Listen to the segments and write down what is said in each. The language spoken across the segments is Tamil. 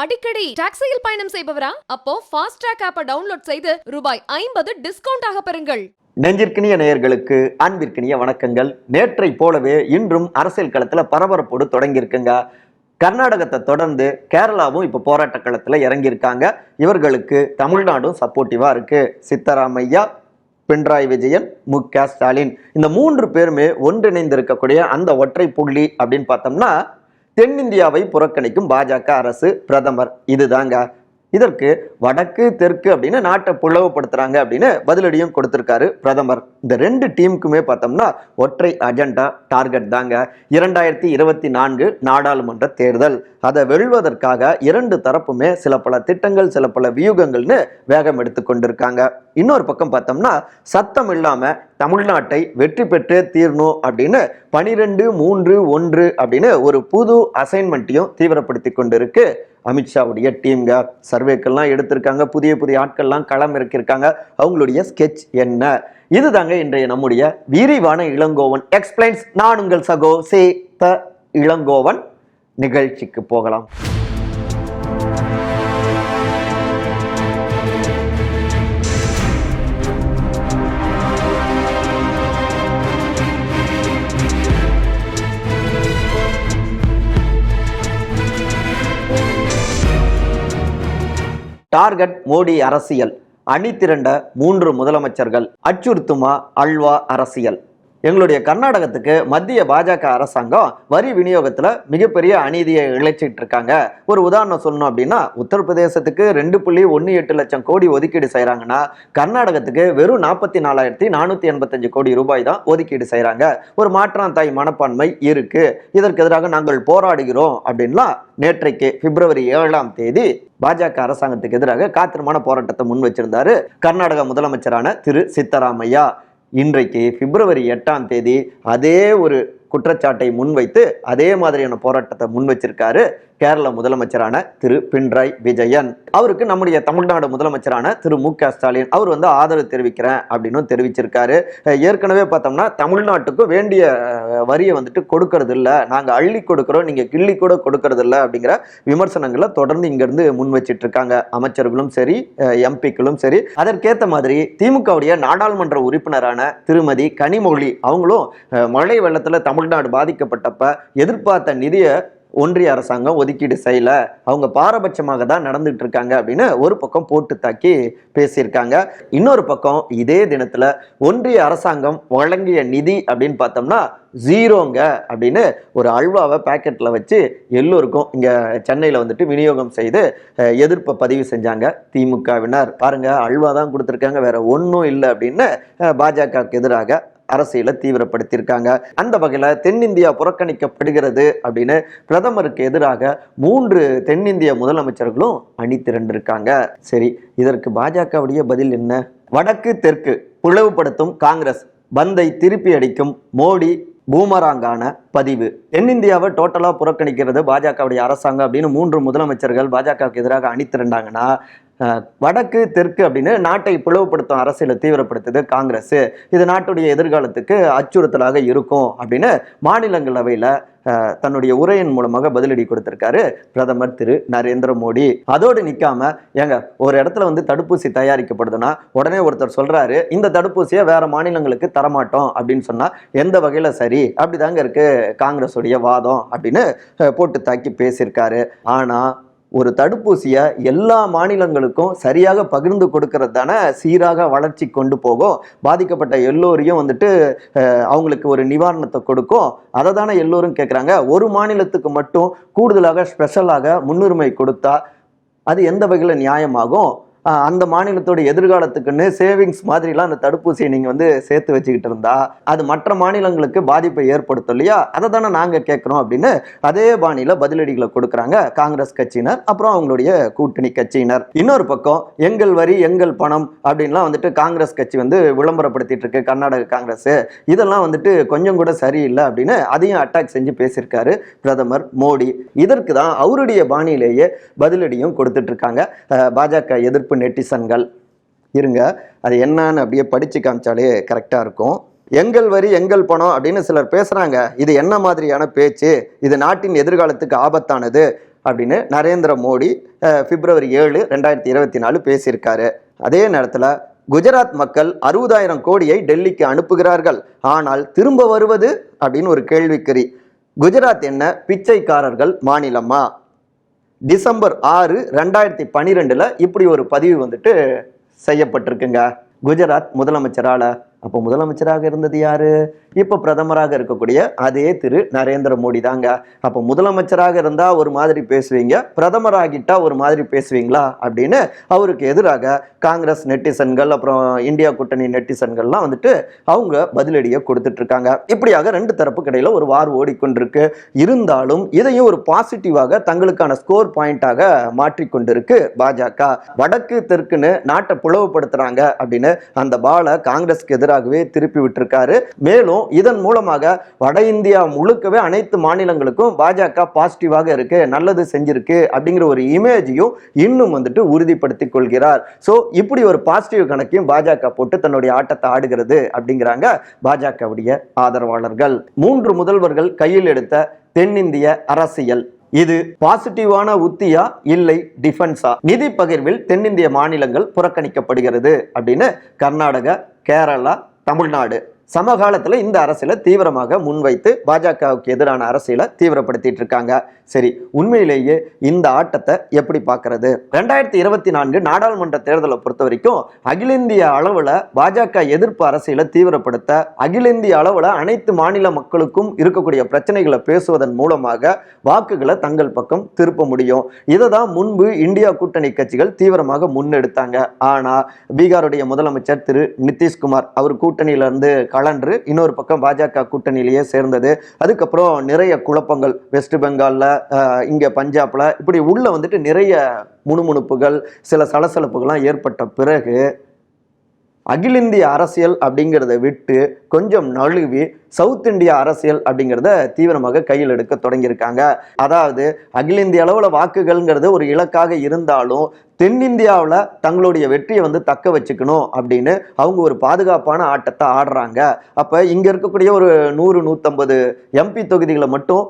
அடிக்கடி டாக்ஸியில் பயணம் செய்பவரா? அப்போ ஃபாஸ்ட் ட்ராக் ஆப்பை டவுன்லோட் செய்து ரூபாய் ஐம்பது டிஸ்கவுண்ட் ஆக பெறுங்கள். நெஞ்சிற்கினிய நேயர்களுக்கு அன்பிற்கினிய வணக்கங்கள். நேற்றை போலவே இன்றும் அரசியல் களத்தில் பரபரப்போடு தொடங்கியிருக்குங்க. கர்நாடகத்தை தொடர்ந்து கேரளாவும் இப்போ போராட்ட களத்தில் இறங்கியிருக்காங்க. இவர்களுக்கு தமிழ்நாடும் சப்போர்ட்டிவாக இருக்கு. சித்தராமையா பினராயி விஜயன் மு க ஸ்டாலின். இந்த மூன்று பேருமே ஒன்றிணைந்திருக்கக்கூடிய அந்த ஒற்றை புள்ளி அப்படின்னு பார்த்தோம்னா தென்னிந்தியாவை புறக்கணிக்கும் பாஜக அரசு பிரதமர் இதுதாங்க. இதற்கு வடக்கு தெற்கு அப்படின்னு நாட்டை பிளவுபடுத்துறாங்க அப்படின்னு பதிலடியும் கொடுத்திருக்காரு பிரதமர். இந்த ரெண்டு டீமுக்குமே பார்த்தோம்னா ஒற்றை அஜெண்டா டார்கெட் தாங்க. இரண்டாயிரத்தி இருபத்தி நான்கு நாடாளுமன்ற தேர்தல். அதை வெல்வதற்காக இரண்டு தரப்புமே சில பல திட்டங்கள் சில பல வியூகங்கள்னு வேகம் எடுத்து கொண்டிருக்காங்க இன்னொரு பக்கம் பார்த்தோம்னா சத்தம் இல்லாம தமிழ்நாட்டை வெற்றி பெற்று தீரணும் அப்படின்னு பனிரெண்டு மூன்று ஒன்று அப்படின்னு ஒரு புது அசைன்மெண்ட்டையும் தீவிரப்படுத்தி கொண்டிருக்கு. அமித்ஷாவுடைய டீம்ங்க. சர்வேக்கெல்லாம் எடுத்திருக்காங்க. புதிய புதிய ஆட்கள்லாம் களம் இறக்கியிருக்காங்க. அவங்களுடைய ஸ்கெட்ச் என்ன? இதுதாங்க இன்றைய நம்முடைய விரிவான இளங்கோவன் எக்ஸ்பிளைன்ஸ் நான் உங்கள் சகோ சே த இளங்கோவன். நிகழ்ச்சிக்கு போகலாம். டார்கெட் மோடி அரசியல். அணி திரண்ட மூன்று முதலமைச்சர்கள். அச்சுறுத்துமா அல்வா அரசியல். எங்களுடைய கர்நாடகத்துக்கு மத்திய பாஜக அரசாங்கம் வரி விநியோகத்தில் மிகப்பெரிய அநீதியை இழைச்சிட்டு இருக்காங்க ஒரு உதாரணம் சொல்லணும் அப்படின்னா உத்தரப்பிரதேசத்துக்கு ரெண்டு புள்ளி ஒன்று எட்டு லட்சம் கோடி ஒதுக்கீடு செய்கிறாங்கன்னா கர்நாடகத்துக்கு வெறும் நாற்பத்தி நாலாயிரத்தி நானூற்றி எண்பத்தஞ்சு கோடி ரூபாய் தான் ஒதுக்கீடு செய்கிறாங்க ஒரு மாற்றாந்தாய் மனப்பான்மை இருக்குது இதற்கு எதிராக நாங்கள் போராடுகிறோம் அப்படின்லாம் நேற்றைக்கு பிப்ரவரி ஏழாம் தேதி பாஜக அரசாங்கத்துக்கு எதிராக காத்திரமான போராட்டத்தை முன் வச்சிருந்தாரு கர்நாடக முதலமைச்சரான திரு சித்தராமையா. இன்றைக்கு பிப்ரவரி எட்டாம் தேதி அதே ஒரு குற்றச்சாட்டை முன்வைத்து அதே மாதிரியான போராட்டத்தை முன் வச்சிருக்காரு கேரள முதலமைச்சரான திரு பின்ராய் விஜயன். அவருக்கு நம்முடைய தமிழ்நாடு முதலமைச்சரான திரு மு க ஸ்டாலின். அவர் வந்து ஆதரவு தெரிவிக்கிறேன் அப்படின்னு தெரிவிச்சிருக்காரு. ஏற்கனவே பார்த்தோம்னா தமிழ்நாட்டுக்கு வேண்டிய வரியை வந்துட்டு கொடுக்கறது இல்லை நாங்கள் அள்ளி கொடுக்குறோம் நீங்கள் கிள்ளி கூட கொடுக்கறது இல்லை அப்படிங்கிற விமர்சனங்களை தொடர்ந்து இங்கேருந்து முன் வச்சிட்டு இருக்காங்க அமைச்சர்களும் சரி எம்பிக்களும் சரி. அதற்கேற்ற மாதிரி திமுகவுடைய நாடாளுமன்ற உறுப்பினரான திருமதி கனிமொழி அவங்களும் மழை வெள்ளத்தில் தமிழ்நாடு பாதிக்கப்பட்டப்ப எதிர்பார்த்த நிதியை ஒன்றிய அரசாங்கம் ஒதுக்கீடு செய்யலை. அவங்க பாரபட்சமாக தான் நடந்துட்டு இருக்காங்க அப்படின்னு ஒரு பக்கம் போட்டு தாக்கி பேசியிருக்காங்க. இன்னொரு பக்கம் இதே தினத்தில் ஒன்றிய அரசாங்கம் வழங்கிய நிதி அப்படின்னு பார்த்தோம்னா ஜீரோங்க அப்படின்னு ஒரு அல்வாவை பேக்கெட்டில் வச்சு எல்லோருக்கும் இங்கே சென்னையில் வந்துட்டு விநியோகம் செய்து எதிர்ப்பை பதிவு செஞ்சாங்க திமுகவினர். பாருங்கள் அல்வா தான் கொடுத்துருக்காங்க வேற ஒன்றும் இல்லை அப்படின்னு பாஜகவுக்கு எதிராக அரசியலை தீவிரப்படுத்தியிருக்காங்க. அந்த வகையில் தென்னிந்தியா புறக்கணிக்கப்படுகிறது அப்படின்னு பிரதமருக்கு எதிராக மூன்று தென்னிந்திய முதலமைச்சர்களும் அணி திரண்டிருக்காங்க சரி இதற்கு பாஜகவுடைய பதில் என்ன? வடக்கு தெற்கு பிளவுபடுத்தும் காங்கிரஸ் பந்தை திருப்பி அடிக்கும் மோடி பூமராங்கான பதிவு. தென்னிந்தியாவை டோட்டலாக புறக்கணிக்கிறது பாஜகவுடைய அரசாங்கம் அப்படின்னு மூன்று முதலமைச்சர்கள் பாஜகவுக்கு எதிராக அணி வடக்கு தெற்கு அப்படின்னு நாட்டை பிளவுபடுத்தும் அரசியலை தீவிரப்படுத்துது காங்கிரஸ். இது நாட்டுடைய எதிர்காலத்துக்கு அச்சுறுத்தலாக இருக்கும் அப்படின்னு மாநிலங்களவையில் தன்னுடைய உரையின் மூலமாக பதிலடி கொடுத்திருக்காரு பிரதமர் திரு நரேந்திர மோடி. அதோடு நிற்காம ஏங்க ஒரு இடத்துல வந்து தடுப்பூசி தயாரிக்கப்படுதுன்னா உடனே ஒருத்தர் சொல்றாரு இந்த தடுப்பூசியை வேற மாநிலங்களுக்கு தரமாட்டோம் அப்படின்னு சொன்னா எந்த வகையில சரி? அப்படிதாங்க இருக்கு காங்கிரஸுடைய வாதம் அப்படின்னு போட்டு தாக்கி பேசியிருக்காரு. ஆனா ஒரு தடுப்பூசியை எல்லா மாநிலங்களுக்கும் சரியாக பகிர்ந்து கொடுக்கறது தானே சீராக வளர்ச்சி கொண்டு போகும். பாதிக்கப்பட்ட எல்லோரையும் வந்துட்டு அவங்களுக்கு ஒரு நிவாரணத்தை கொடுக்கும். அதை தானே எல்லோரும் கேட்குறாங்க ஒரு மாநிலத்துக்கு மட்டும் கூடுதலாக ஸ்பெஷலாக முன்னுரிமை கொடுத்தா அது எந்த வகையில் நியாயமாகும்? அந்த மாநிலத்தோட எதிர்காலத்துக்குன்னு சேவிங்ஸ் மாதிரிலாம் அந்த தடுப்பூசியை நீங்கள் வந்து சேர்த்து வச்சுக்கிட்டு இருந்தா அது மற்ற மாநிலங்களுக்கு பாதிப்பை ஏற்படுத்தும் இல்லையா? அதை தானே நாங்கள் கேட்குறோம் அப்படின்னு அதே பாணியில் பதிலடிகளை கொடுக்குறாங்க காங்கிரஸ் கட்சியினர் அப்புறம் அவங்களுடைய கூட்டணி கட்சியினர். இன்னொரு பக்கம் எங்கள் வரி எங்கள் பணம் அப்படின்லாம் வந்துட்டு காங்கிரஸ் கட்சி வந்து விளம்பரப்படுத்திட்டு இருக்கு கர்நாடக காங்கிரஸ். இதெல்லாம் வந்துட்டு கொஞ்சம் கூட சரியில்லை அப்படின்னு அதையும் அட்டாக் செஞ்சு பேசியிருக்காரு பிரதமர் மோடி. இதற்கு தான் அவருடைய பாணியிலேயே பதிலடியும் கொடுத்துட்டு இருக்காங்க. பாஜக எதிர்ப்பு நெட்டிசன்கள். இருங்க அது என்னன்னு அப்படியே படிச்சு காமிச்சாலே கரெக்டாக இருக்கும். எங்கள் வரி எங்கள் பணம் அப்படின்னு சிலர் பேசுகிறாங்க இது என்ன மாதிரியான பேச்சு? இது நாட்டின் எதிர்காலத்துக்கு ஆபத்தானது? அப்படின்னு நரேந்திர மோடி பிப்ரவரி ஏழு ரெண்டாயிரத்தி இருபத்தி நாலு பேசியிருக்காரு. அதே நேரத்தில் குஜராத் மக்கள் அறுபதாயிரம் கோடியை டெல்லிக்கு அனுப்புகிறார்கள். ஆனால் திரும்ப வருவது? அப்படின்னு ஒரு கேள்விக்குறி. குஜராத் என்ன? பிச்சைக்காரர்கள் மாநிலமா? டிசம்பர் ஆறு ரெண்டாயிரத்தி பன்னிரெண்டில் இப்படி ஒரு பதிவு வந்துட்டு செய்யப்பட்டிருக்குங்க. குஜராத் முதலமைச்சரால். அப்போ முதலமைச்சராக இருந்தது யாரு? இப்போ பிரதமராக இருக்கக்கூடிய அதே திரு நரேந்திர மோடி தாங்க. அப்போ முதலமைச்சராக இருந்தால் ஒரு மாதிரி பேசுவீங்க பிரதமராகிட்டா ஒரு மாதிரி பேசுவீங்களா அப்படின்னு அவருக்கு எதிராக காங்கிரஸ் நெட்டிசன்கள் அப்புறம் இந்தியா கூட்டணி நெட்டிசன்கள்லாம் வந்துட்டு அவங்க பதிலடியை கொடுத்துட்ருக்காங்க. இப்படியாக ரெண்டு தரப்பு கிடையில் ஒரு வார் ஓடிக்கொண்டிருக்கு. இருந்தாலும் இதையும் ஒரு பாசிட்டிவாக தங்களுக்கான ஸ்கோர் பாயிண்டாக மாற்றிக்கொண்டிருக்கு பாஜக. வடக்கு தெற்குன்னு நாட்டை புலவுப்படுத்துகிறாங்க அப்படின்னு அந்த பாலை காங்கிரஸ்க்கு எதிராகவே திருப்பி விட்டுருக்காரு. மேலும் இதன் மூலமாக வட இந்தியா முழுக்கவே அனைத்து மாநிலங்களுக்கும் பாஜக பாசிட்டிவாக இருக்கு நல்லது செஞ்சிருக்கு அப்படிங்கிற ஒரு இமேஜையும் இன்னும் வந்துட்டு உறுதிப்படுத்திக் கொள்கிறார். ஸோ இப்படி ஒரு பாசிட்டிவ் கணக்கையும் பாஜக போட்டு தன்னுடைய ஆட்டத்தை ஆடுகிறது அப்படிங்கிறாங்க பாஜகவுடைய ஆதரவாளர்கள். மூன்று முதல்வர்கள் கையில் எடுத்த தென்னிந்திய அரசியல். இது பாசிட்டிவான உத்தியா இல்லை டிஃபென்ஸா நிதி பகிர்வில் தென்னிந்திய மாநிலங்கள் புறக்கணிக்கப்படுகிறது அப்படின்னு கர்நாடகா கேரளா தமிழ்நாடு. சமகாலத்தில் இந்த அரசியலை தீவிரமாக முன்வைத்து பாஜகவுக்கு எதிரான அரசியலை தீவிரப்படுத்திட்டு இருக்காங்க. சரி உண்மையிலேயே இந்த ஆட்டத்தை எப்படி பார்க்கறது? ரெண்டாயிரத்தி இருபத்தி நான்கு நாடாளுமன்ற தேர்தலை பொறுத்த வரைக்கும் அகில இந்திய அளவில் பாஜக எதிர்ப்பு அரசியலை தீவிரப்படுத்த அகில இந்திய அளவில் அனைத்து மாநில மக்களுக்கும் இருக்கக்கூடிய பிரச்சனைகளை பேசுவதன் மூலமாக வாக்குகளை தங்கள் பக்கம் திருப்ப முடியும். இதை தான் முன்பு இந்தியா கூட்டணி கட்சிகள் தீவிரமாக முன்னெடுத்தாங்க. ஆனால் பீகாருடைய முதலமைச்சர் திரு நிதிஷ்குமார் அவர் கூட்டணியிலிருந்து கலன்று இன்னொரு பக்கம் பாஜக கூட்டணியிலேயே சேர்ந்தது. அதுக்கப்புறம் நிறைய குழப்பங்கள். வெஸ்ட் பெங்காலில் இங்கே இங்க பஞ்சாப்ல இப்படி உள்ள வந்துட்டு நிறைய முணுமுணுப்புகள் சில சலசலப்புகள்லாம் ஏற்பட்ட பிறகு அகில இந்திய அரசியல் அப்படிங்கிறத விட்டு கொஞ்சம் நழுவி சவுத் இந்தியா அரசியல் அப்படிங்கிறத தீவிரமாக கையில் எடுக்க தொடங்கியிருக்காங்க. அதாவது அகில இந்திய அளவில் வாக்குகள்ங்கிறது ஒரு இலக்காக இருந்தாலும் தென்னிந்தியாவில் தங்களுடைய வெற்றியை வந்து தக்க வச்சுக்கணும் அப்படின்னு அவங்க ஒரு பாதுகாப்பான ஆட்டத்தை ஆடுறாங்க. அப்போ இங்கே இருக்கக்கூடிய ஒரு நூறு நூற்றம்பது எம்பி தொகுதிகளை மட்டும்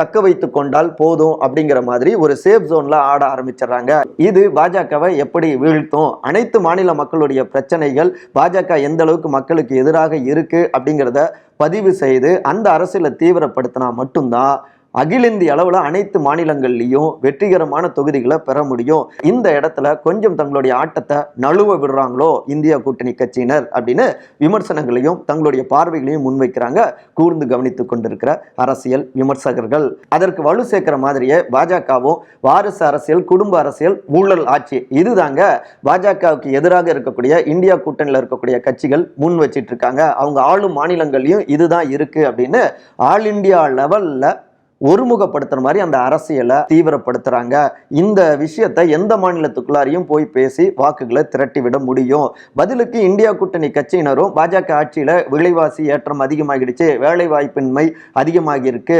தக்க வைத்து கொண்டால் போதும் அப்படிங்கிற மாதிரி ஒரு சேஃப் ஜோன்ல ஆட ஆரம்பிச்சிடுறாங்க. இது பாஜகவை எப்படி வீழ்த்தும்? அனைத்து மாநில மக்களுடைய பிரச்சனைகள் பாஜக எந்த அளவுக்கு மக்களுக்கு எதிராக இருக்கு அப்படிங்கிறத பதிவு செய்து அந்த அரசியலை தீவிரப்படுத்தினா மட்டும்தான் அகில இந்திய அளவில் அனைத்து மாநிலங்கள்லையும் வெற்றிகரமான தொகுதிகளை பெற முடியும். இந்த இடத்துல கொஞ்சம் தங்களுடைய ஆட்டத்தை நழுவ விடுறாங்களோ இந்தியா கூட்டணி கட்சியினர் அப்படின்னு விமர்சனங்களையும் தங்களுடைய பார்வைகளையும் முன்வைக்கிறாங்க. கூர்ந்து கவனித்துக் கொண்டிருக்கிற அரசியல் விமர்சகர்கள். அதற்கு வலு சேர்க்கிற மாதிரியே பாஜகவும் வாரிசு அரசியல் குடும்ப அரசியல் ஊழல் ஆட்சி. இதுதாங்க பாஜகவுக்கு எதிராக இருக்கக்கூடிய இந்தியா கூட்டணியில் இருக்கக்கூடிய கட்சிகள் முன் வச்சிட்டு இருக்காங்க அவங்க ஆளும் மாநிலங்கள்லையும் இதுதான் இருக்கு அப்படின்னு ஆல் இந்தியா லெவல்ல ஒருமுகப்படுத்துற மாதிரி அந்த அரசியலை தீவிரப்படுத்துறாங்க. இந்த விஷயத்தை எந்த மாநிலத்துக்குள்ளாரையும் போய் பேசி வாக்குகளை திரட்டி விட முடியும். பதிலுக்கு இந்தியா கூட்டணி கட்சியினரும் பாஜக ஆட்சியில விலைவாசி ஏற்றம் அதிகமாகிடுச்சு. வேலை வாய்ப்பின்மை அதிகமாகியிருக்கு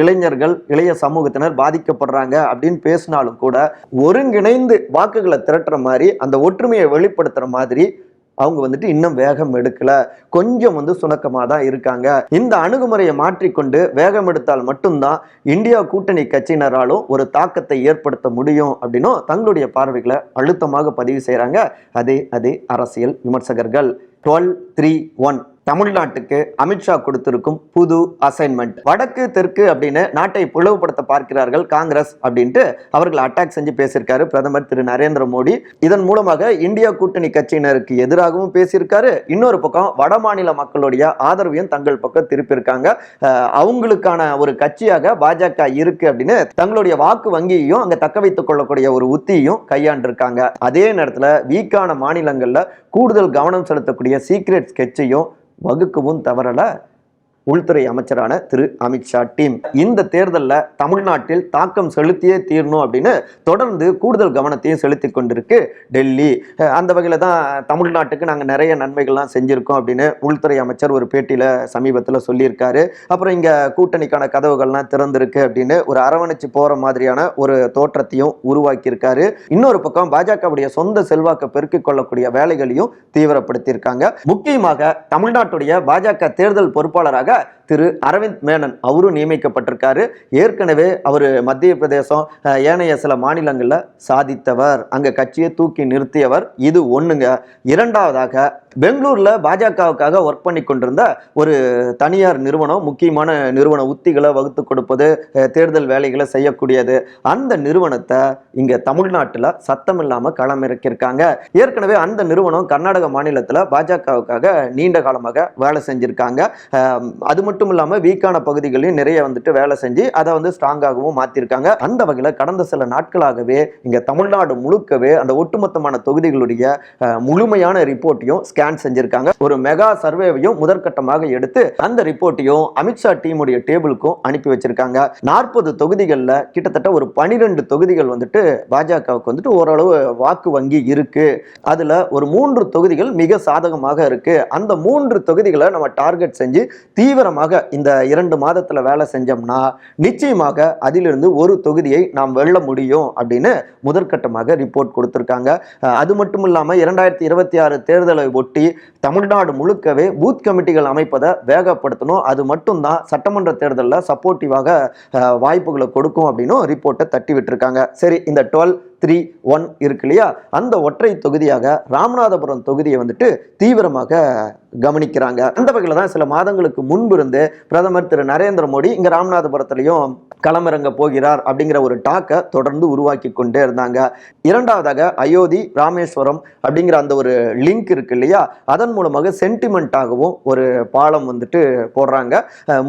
இளைஞர்கள் இளைய சமூகத்தினர் பாதிக்கப்படுறாங்க அப்படின்னு பேசினாலும் கூட ஒருங்கிணைந்து வாக்குகளை திரட்டுற மாதிரி அந்த ஒற்றுமையை வெளிப்படுத்துற மாதிரி அவங்க வந்துட்டு இன்னும் வேகம் எடுக்கல. கொஞ்சம் வந்து சுணக்கமாக தான் இருக்காங்க. இந்த அணுகுமுறையை மாற்றிக்கொண்டு வேகம் எடுத்தால் மட்டும்தான் இந்தியா கூட்டணி கட்சியினராலும் ஒரு தாக்கத்தை ஏற்படுத்த முடியும் அப்படின்னும் தங்களுடைய பார்வைகளை அழுத்தமாக பதிவு செய்கிறாங்க அதே அதே அரசியல் விமர்சகர்கள். Twelve three one. தமிழ்நாட்டுக்கு அமித்ஷா கொடுத்திருக்கும் புது அசைன்மெண்ட் வடக்கு தெற்கு அப்படின்னு நாட்டை பிளவுபடுத்த பார்க்கிறார்கள் காங்கிரஸ் அப்படின்ட்டு அவர்கள் அட்டாக் செஞ்சு பேசியிருக்காரு பிரதமர் திரு நரேந்திர மோடி. இதன் மூலமாக இந்தியா கூட்டணி கட்சியினருக்கு எதிராகவும் பேசியிருக்காரு. இன்னொரு பக்கம் வட மாநில மக்களுடைய ஆதரவையும் தங்கள் பக்கம் திருப்பியிருக்காங்க. அவங்களுக்கான ஒரு கட்சியாக பாஜக இருக்கு அப்படின்னு தங்களுடைய வாக்கு வங்கியையும் அங்க தக்க வைத்துக் கொள்ளக்கூடிய ஒரு உத்தியையும் கையாண்டிருக்காங்க. அதே நேரத்தில் வீக்கான மாநிலங்களில் கூடுதல் கவனம் செலுத்தக்கூடிய சீக்ரெட் ஸ்கெட்சையும் வகுக்கவும் தவறலை. உள்துறை அமைச்சரான திரு அமித்ஷா டீம். இந்த தேர்தலில் தமிழ்நாட்டில் தாக்கம் செலுத்தியே தீரணும் அப்படின்னு தொடர்ந்து கூடுதல் கவனத்தையும் செலுத்தி கொண்டிருக்கு டெல்லி. அந்த வகையில் தான் தமிழ்நாட்டுக்கு நாங்கள் நிறைய நன்மைகள்லாம் செஞ்சுருக்கோம் அப்படின்னு உள்துறை அமைச்சர் ஒரு பேட்டியில் சமீபத்தில் சொல்லியிருக்காரு. அப்புறம் இங்கே கூட்டணிக்கான கதவுகள்லாம் திறந்திருக்கு அப்படின்னு ஒரு அரவணைச்சு போகிற மாதிரியான ஒரு தோற்றத்தையும் உருவாக்கியிருக்காரு. இன்னொரு பக்கம் பாஜகவுடைய சொந்த செல்வாக்கை பெருக்கிக் கொள்ளக்கூடிய வேலைகளையும் தீவிரப்படுத்தியிருக்காங்க. முக்கியமாக தமிழ்நாட்டுடைய பாஜக தேர்தல் பொறுப்பாளராக that. திரு அரவிந்த் மேனன் அவரும் நியமிக்கப்பட்டிருக்காரு. ஏற்கனவே அவர் மத்திய பிரதேசம் ஏனைய சில மாநிலங்களில் சாதித்தவர் அங்கே கட்சியை தூக்கி நிறுத்தியவர். இது ஒன்றுங்க இரண்டாவதாக பெங்களூரில் பாஜகவுக்காக ஒர்க் பண்ணி கொண்டிருந்த ஒரு தனியார் நிறுவனம் முக்கியமான நிறுவன உத்திகளை வகுத்து கொடுப்பது தேர்தல் வேலைகளை செய்யக்கூடியது. அந்த நிறுவனத்தை இங்கே தமிழ்நாட்டில் சத்தம் இல்லாம களமிறக்கியிருக்காங்க. ஏற்கனவே அந்த நிறுவனம் கர்நாடக மாநிலத்தில் பாஜகவுக்காக நீண்ட காலமாக வேலை செஞ்சுருக்காங்க. அது மட்டும் மட்டும் இல்லாம வீக்கான பகுதிகளையும் நிறைய வந்துட்டு வேலை செஞ்சு அதை வந்து ஸ்ட்ராங்காகவும் மாத்திருக்காங்க. அந்த வகையில கடந்த சில நாட்களாகவே இங்க தமிழ்நாடு முழுக்கவே அந்த ஒட்டுமொத்தமான தொகுதிகளுடைய முழுமையான ரிப்போர்ட்டையும் ஸ்கேன் செஞ்சிருக்காங்க. ஒரு மெகா சர்வேவையும் முதற்கட்டமாக எடுத்து அந்த ரிப்போர்ட்டையும் அமித்ஷா டீமுடைய டேபிளுக்கும் அனுப்பி வச்சிருக்காங்க. நாற்பது தொகுதிகளில் கிட்டத்தட்ட ஒரு பனிரெண்டு தொகுதிகள் வந்துட்டு பாஜகவுக்கு வந்துட்டு ஓரளவு வாக்கு வங்கி இருக்கு. அதுல ஒரு மூன்று தொகுதிகள் மிக சாதகமாக இருக்கு. அந்த மூன்று தொகுதிகளை நம்ம டார்கெட் செஞ்சு தீவிரமாக இந்த இரண்டு மாதத்தில் வேலை செஞ்சோம்னா நிச்சயமாக அதிலிருந்து ஒரு தொகுதியை நாம் வெல்ல முடியும் அப்படின்னு முதற்கட்டமாக ரிப்போர்ட் கொடுத்துருக்காங்க. அது மட்டும் இல்லாமல் இரண்டாயிரத்தி இருபத்தி ஆறு தேர்தலை ஒட்டி தமிழ்நாடு முழுக்கவே பூத் கமிட்டிகள் அமைப்பதை வேகப்படுத்தணும். அது மட்டும்தான் சட்டமன்ற தேர்தலில் சப்போர்ட்டிவாக வாய்ப்புகளை கொடுக்கும் அப்படின்னும் ரிப்போர்ட்டை தட்டி விட்டுருக்காங்க சரி இந்த டுவெல் த்ரீ ஒன் இருக்கு இல்லையா? அந்த ஒற்றை தொகுதியாக ராமநாதபுரம் தொகுதியை வந்துட்டு தீவிரமாக கவனிக்கிறாங்க. அந்த வகையில் தான் சில மாதங்களுக்கு முன்பு இருந்து பிரதமர் திரு நரேந்திர மோடி இங்கே ராமநாதபுரத்துலையும் களமிறங்க போகிறார் அப்படிங்கிற ஒரு டாக்கை தொடர்ந்து உருவாக்கி கொண்டே இருந்தாங்க. இரண்டாவதாக அயோத்தி ராமேஸ்வரம் அப்படிங்கிற அந்த ஒரு லிங்க் இருக்கு இல்லையா? அதன் மூலமாக சென்டிமெண்ட்டாகவும் ஒரு பாலம் வந்துட்டு போடுறாங்க.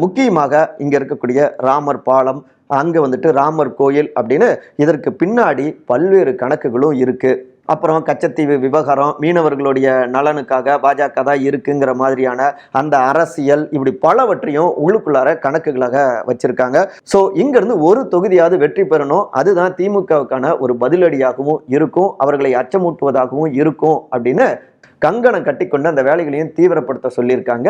முக்கியமாக இங்கே இருக்கக்கூடிய ராமர் பாலம் அங்கே வந்துட்டு ராமர் கோயில் அப்படின்னு இதற்கு பின்னாடி பல்வேறு கணக்குகளும் இருக்குது அப்புறம் கச்சத்தீவு விவகாரம் மீனவர்களுடைய நலனுக்காக பாஜக தான் இருக்குங்கிற மாதிரியான அந்த அரசியல் இப்படி பலவற்றையும் உள்ளுக்குள்ளார கணக்குகளாக வச்சிருக்காங்க. ஸோ இங்கிருந்து ஒரு தொகுதியாவது வெற்றி பெறணும். அதுதான் திமுகவுக்கான ஒரு பதிலடியாகவும் இருக்கும். அவர்களை அச்சமூட்டுவதாகவும் இருக்கும் அப்படின்னு கங்கணம் கட்டிக்கொண்டு அந்த வேலைகளையும் தீவிரப்படுத்த சொல்லியிருக்காங்க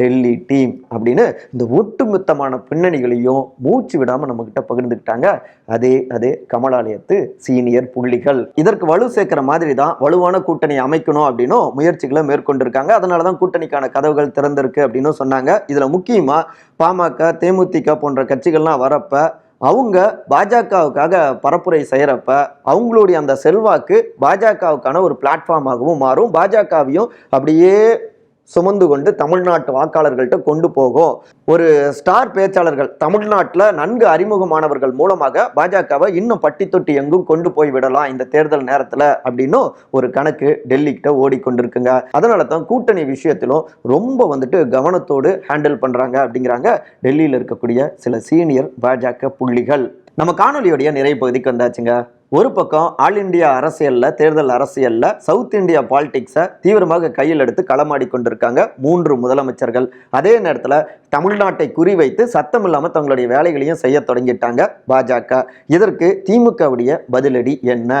டெல்லி டீம் அப்படின்னு. இந்த ஒட்டுமொத்தமான பின்னணிகளையும் மூச்சு விடாமல் நம்ம கிட்ட பகிர்ந்துக்கிட்டாங்க. அதே அதே கமலாலயத்து சீனியர் புள்ளிகள். இதற்கு வலு சேர்க்கிற மாதிரி தான் வலுவான கூட்டணி அமைக்கணும் அப்படின்னும் முயற்சிகளை மேற்கொண்டிருக்காங்க. அதனால தான் கூட்டணிக்கான கதவுகள் திறந்திருக்கு அப்படின்னும் சொன்னாங்க. இதில் முக்கியமாக பாமக தேமுதிக போன்ற கட்சிகள்லாம் வரப்போ அவங்க பாஜகவுக்காக பரப்புரை செய்கிறப்ப அவங்களுடைய அந்த செல்வாக்கு பாஜகவுக்கான ஒரு பிளாட்ஃபார்மாகவும் மாறும். பாஜகவையும் அப்படியே சுமந்து கொண்டு தமிழ்நாட்டு வாக்காளர்கள்ட்ட கொண்டு போகும். ஒரு ஸ்டார் பேச்சாளர்கள் தமிழ்நாட்டில் நன்கு அறிமுகமானவர்கள் மூலமாக பாஜகவை இன்னும் பட்டி தொட்டி எங்கும் கொண்டு போய் விடலாம் இந்த தேர்தல் நேரத்தில் அப்படின்னும் ஒரு கணக்கு டெல்லிக்கிட்ட ஓடிக்கொண்டிருக்குங்க. அதனால தான் கூட்டணி விஷயத்திலும் ரொம்ப வந்துட்டு கவனத்தோடு ஹேண்டில் பண்ணுறாங்க அப்படிங்கிறாங்க டெல்லியில் இருக்கக்கூடிய சில சீனியர் பாஜக புள்ளிகள். நம்ம காணொலியோடைய நிறைய பகுதிக்கு வந்தாச்சுங்க. ஒரு பக்கம் ஆல் இந்தியா அரசியலில் தேர்தல் அரசியலில் சவுத் இந்தியா பாலிடிக்ஸை தீவிரமாக கையில் எடுத்து களமாடி கொண்டிருக்காங்க மூன்று முதலமைச்சர்கள். அதே நேரத்தில் தமிழ்நாட்டை குறிவைத்து சத்தம் இல்லாமல் தங்களுடைய வேலைகளையும் செய்ய தொடங்கிட்டாங்க பாஜக. இதற்கு திமுகவுடைய பதிலடி என்ன?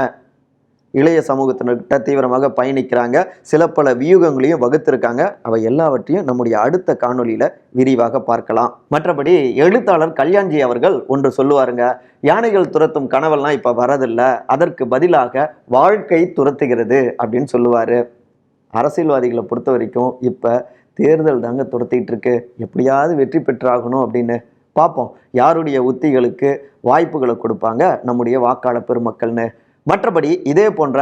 இளைய சமூகத்தினர்கிட்ட தீவிரமாக பயணிக்கிறாங்க. சில பல வியூகங்களையும் வகுத்திருக்காங்க. அவை எல்லாவற்றையும் நம்முடைய அடுத்த காணொளியில விரிவாக பார்க்கலாம். மற்றபடி எழுத்தாளர் கல்யாண்ஜி அவர்கள் ஒன்று சொல்லுவாருங்க யானைகள் துரத்தும் கனவெல்லாம் இப்ப வரதில்ல. அதற்கு பதிலாக வாழ்க்கை துரத்துகிறது அப்படின்னு சொல்லுவாரு. அரசியல்வாதிகளை பொறுத்த வரைக்கும் இப்ப தேர்தல் தாங்க துரத்திட்டு இருக்கு. எப்படியாவது வெற்றி பெற்றாகணும் அப்படின்னு பார்ப்போம். யாருடைய உத்திகளுக்கு வாய்ப்புகளை கொடுப்பாங்க? நம்முடைய வாக்காளர் பெருமக்கள்னு. மற்றபடி இதே போன்ற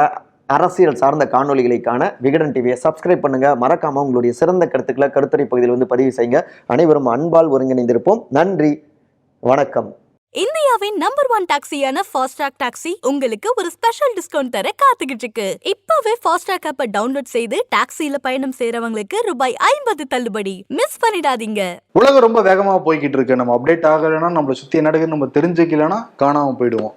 அரசியல் சார்ந்த காணொளிகளை காண விகடன் டிவியை சப்ஸ்கிரைப் பண்ணுங்க. மறக்காம உங்களுடைய சிறந்த கருத்துக்களை கருத்துரை பகுதியில் வந்து பதிவு செய்யுங்க. அனைவரும் அன்பால் ஒருங்கிணைந்திருப்போம். நன்றி. வணக்கம். இந்தியாவின் நம்பர் ஒன் டாக்ஸியான ஃபாஸ்ட்ராக் டாக்ஸி உங்களுக்கு ஒரு ஸ்பெஷல் டிஸ்கவுண்ட் தர காத்துக்கிட்டு இருக்கு. இப்பவே ஃபாஸ்ட்ராக் ஆப்பை டவுன்லோட் செய்து டாக்ஸில பயணம் செய்றவங்களுக்கு ரூபாய் ஐம்பது தள்ளுபடி. மிஸ் பண்ணிடாதீங்க. உலகம் ரொம்ப வேகமாக போய்கிட்டு இருக்கு. நம்ம அப்டேட் ஆகலைன்னா நம்மளை சுற்றி என்ன நடக்குதுன்னு நம்ம தெரிஞ்சுக்கலைன்னா காணாமல் போயிடுவோம்.